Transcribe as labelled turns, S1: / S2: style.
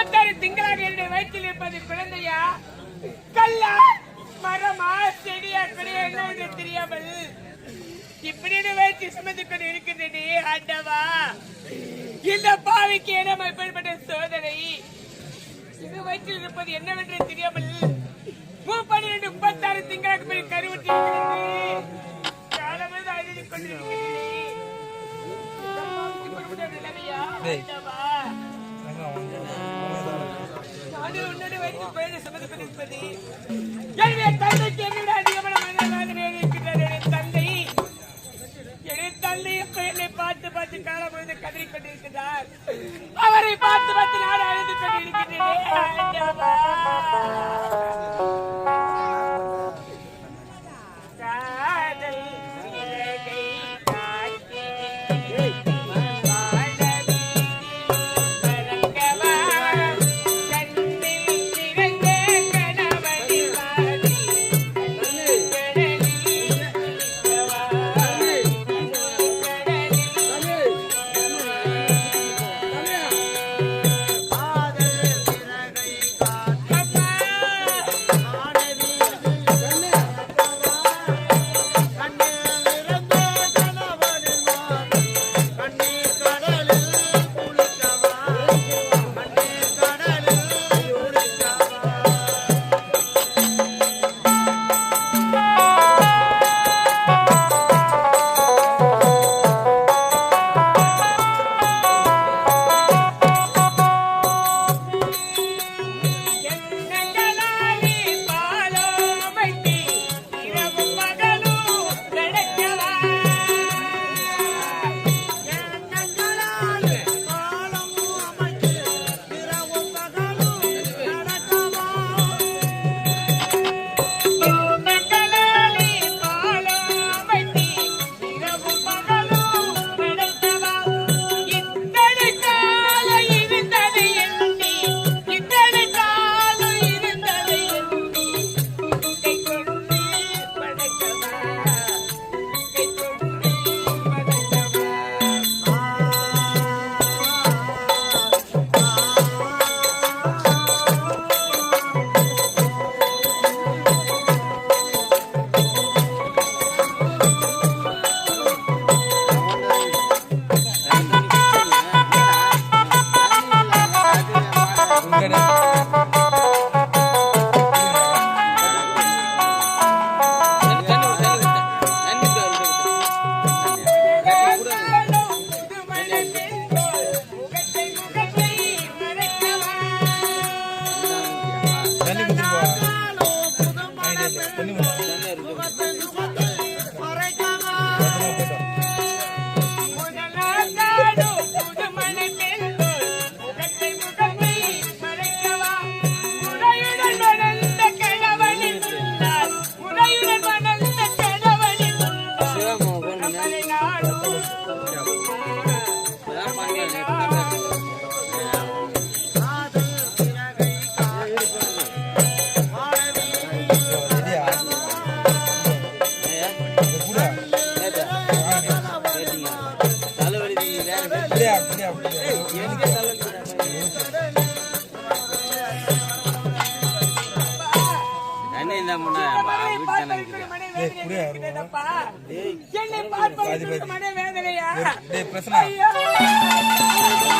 S1: முப்பத்தாறு திங்களாக என்னுடைய வயிற்றில் இருப்பது குழந்தையா? கல்லா மரமா? செடியா கிடையா? என்ன தெரியாமல் இப்படின்னு வயிற்று சுமந்து கொண்டு இருக்கின்றனே ஆண்டவா? இந்த பாவிக்கு இடம் எப்படிப்பட்ட சோதனை? இது வயிற்றில் இருப்பது என்னவென்று தெரியாமல் பன்னிரண்டு முப்பத்தாறு திங்களாக போய் கருவுற்றி காலமே அழுது கொண்டிருக்கிறேன் ஆண்டவா? என்னுடைய தந்தைக்கு என்னோட அதிகமான மனவேதனை இருக்கின்றது. என் தந்தை என் தந்தை என்னை பார்த்து பார்த்து காலம் முழுது கதறிக் கொண்டிருக்கிறார் அவரை பார்த்து பார்த்து நான் அழுது கொண்டிருக்கிறேன் ini என்னை பார்ப்பதற்கு மன வேதனையா